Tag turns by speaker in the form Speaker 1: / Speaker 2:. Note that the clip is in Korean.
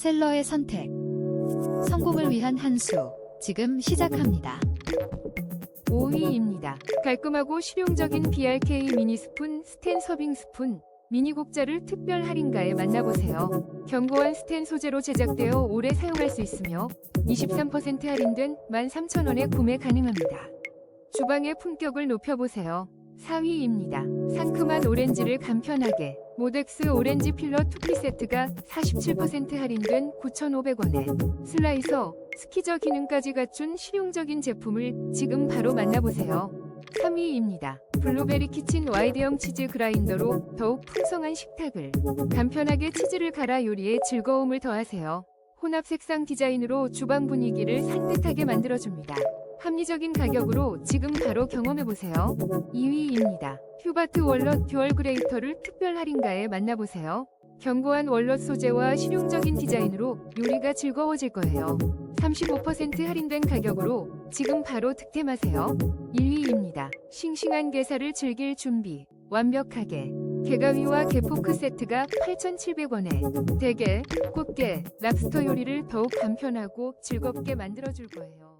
Speaker 1: 셀러의 선택. 성공을 위한 한 수. 지금 시작합니다.
Speaker 2: 5위입니다. 깔끔하고 실용적인 BRK 미니 스푼 스텐 서빙 스푼 미니 국자를 특별 할인가에 만나보세요. 견고한 스텐 소재로 제작되어 오래 사용할 수 있으며 23% 할인된 13,000원에 구매 가능합니다. 주방의 품격을 높여보세요. 4위입니다. 상큼한 오렌지를 간편하게 모덱스 오렌지 필러 투피 세트가 47% 할인된 9,500원에 슬라이서, 스키저 기능까지 갖춘 실용적인 제품을 지금 바로 만나보세요. 3위입니다. 블루베리 키친 와이드형 치즈 그라인더로 더욱 풍성한 식탁을 간편하게 치즈를 갈아 요리에 즐거움을 더하세요. 혼합 색상 디자인으로 주방 분위기를 산뜻하게 만들어줍니다. 합리적인 가격으로 지금 바로 경험해보세요. 2위입니다. 휴바트 월넛 듀얼 그레이터를 특별 할인가에 만나보세요. 견고한 월넛 소재와 실용적인 디자인으로 요리가 즐거워질 거예요. 35% 할인된 가격으로 지금 바로 득템하세요. 1위입니다. 싱싱한 게살을 즐길 준비. 완벽하게. 게가위와 게포크 세트가 8,700원에 대게, 꽃게, 랍스터 요리를 더욱 간편하고 즐겁게 만들어줄 거예요.